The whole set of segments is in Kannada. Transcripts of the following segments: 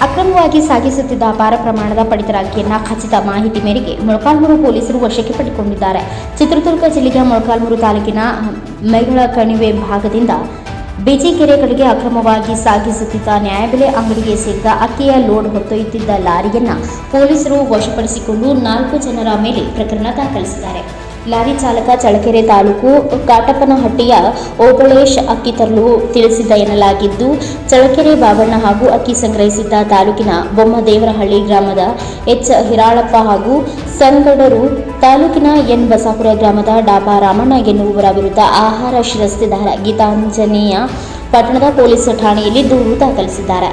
ಅಕ್ರಮವಾಗಿ ಸಾಗಿಸುತ್ತಿದ್ದ ಅಪಾರ ಪ್ರಮಾಣದ ಪಡಿತರ ಅಕ್ಕಿಯನ್ನ ಖಚಿತ ಮಾಹಿತಿ ಮೇರೆಗೆ ಮೊಳಕಾಲ್ಮೂರು ಪೊಲೀಸರು ವಶಕ್ಕೆ ಪಡೆದುಕೊಂಡಿದ್ದಾರೆ ಚಿತ್ರದುರ್ಗ ಜಿಲ್ಲೆಯ ಮೊಳಕಾಲ್ಮೂರು ತಾಲೂಕಿನ ಮೈಗಳ ಕಣಿವೆ ಭಾಗದಿಂದ ಬೇಜಿಕೆರೆಗಳಿಗೆ ಅಕ್ರಮವಾಗಿ ಸಾಗಿಸುತ್ತಿದ್ದ ನ್ಯಾಯಬೆಲೆ ಅಂಗಡಿಗೆ ಸೇರಿದ ಅಕ್ಕಿಯ ಲೋಡ್ ಹೊತ್ತೊಯ್ಯುತ್ತಿದ್ದ ಲಾರಿಯನ್ನ ಪೊಲೀಸರು ವಶಪಡಿಸಿಕೊಂಡು ನಾಲ್ಕು ಜನರ ಮೇಲೆ ಪ್ರಕರಣ ದಾಖಲಿಸಿದ್ದಾರೆ. ಲಾರಿ ಚಾಲಕ ಚಳಕೆರೆ ತಾಲೂಕು ಕಾಟಪ್ಪನಹಟ್ಟಿಯ ಓಬಳೇಶ್ ಅಕ್ಕಿ ತರಲು ತಿಳಿಸಿದ್ದ ಎನ್ನಲಾಗಿದ್ದು ಚಳಕೆರೆ ಬಾಬಣ್ಣ ಹಾಗೂ ಅಕ್ಕಿ ಸಂಗ್ರಹಿಸಿದ್ದ ತಾಲೂಕಿನ ಬೊಮ್ಮದೇವರಹಳ್ಳಿ ಗ್ರಾಮದ ಎಚ್ ಹಿರಾಳಪ್ಪ ಹಾಗೂ ಸಂಗಡರು ತಾಲೂಕಿನ ಎನ್ ಬಸಾಪುರ ಗ್ರಾಮದ ಡಾಬಾ ರಾಮಣ್ಣ ಎನ್ನುವವರ ವಿರುದ್ಧ ಆಹಾರ ಶಿರಸ್ತಿದಾರ ಗೀತಾಂಜನೇಯ ಪಟ್ಟಣದ ಪೊಲೀಸ್ ಠಾಣೆಯಲ್ಲಿ ದೂರು ದಾಖಲಿಸಿದ್ದಾರೆ.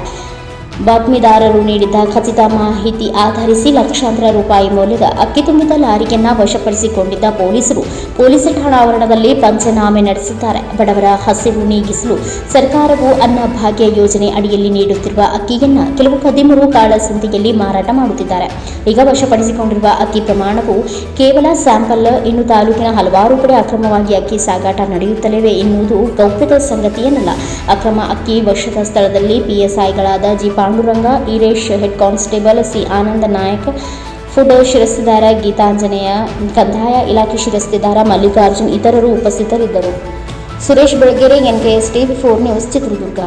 ಬಾತ್ಮೀದಾರರು ನೀಡಿದ ಖಚಿತ ಮಾಹಿತಿ ಆಧರಿಸಿ ಲಕ್ಷಾಂತರ ರೂಪಾಯಿ ಮೌಲ್ಯದ ಅಕ್ಕಿ ತುಂಬಿದ ಲಾರಿಯನ್ನ ವಶಪಡಿಸಿಕೊಂಡಿದ್ದ ಪೊಲೀಸರು ಪೊಲೀಸ್ ಠಾಣಾವರಣದಲ್ಲಿ ಪಂಚನಾಮೆ ನಡೆಸಿದ್ದಾರೆ. ಬಡವರ ಹಸಿವು ನೀಗಿಸಲು ಸರ್ಕಾರವು ಅನ್ನಭಾಗ್ಯ ಯೋಜನೆ ಅಡಿಯಲ್ಲಿ ನೀಡುತ್ತಿರುವ ಅಕ್ಕಿಯನ್ನ ಕೆಲವು ಕದಿಮರು ಕಾಳಸಂತೆಯಲ್ಲಿ ಮಾರಾಟ ಮಾಡುತ್ತಿದ್ದಾರೆ. ಈಗ ವಶಪಡಿಸಿಕೊಂಡಿರುವ ಅಕ್ಕಿ ಪ್ರಮಾಣವು ಕೇವಲ ಸ್ಯಾಂಪಲ್ ಇನ್ನು ತಾಲೂಕಿನ ಹಲವಾರು ಕಡೆ ಅಕ್ರಮವಾಗಿ ಅಕ್ಕಿ ಸಾಗಾಟ ನಡೆಯುತ್ತಲಿವೆ ಎನ್ನುವುದು ಗೌಪ್ಯದ ಸಂಗತಿಯೇನಲ್ಲ ಅಕ್ರಮ ಅಕ್ಕಿ ವಶದ ಸ್ಥಳದಲ್ಲಿ ಪಿಎಸ್ಐಗಳಾದ G Panduranga Iresh head constable, C. Ananda Nayak food ಶಿರಸ್ತಿದಾರ, ಗೀತಾಂಜನೇಯ ಕಂದಾಯ ಇಲಾಖೆ ಶಿರಸ್ತಿದಾರ, ಮಲ್ಲಿಕಾರ್ಜುನ್ ಇತರರು ಉಪಸ್ಥಿತರಿದ್ದರು. Suresh Belagere S TV four news, Chitradurga.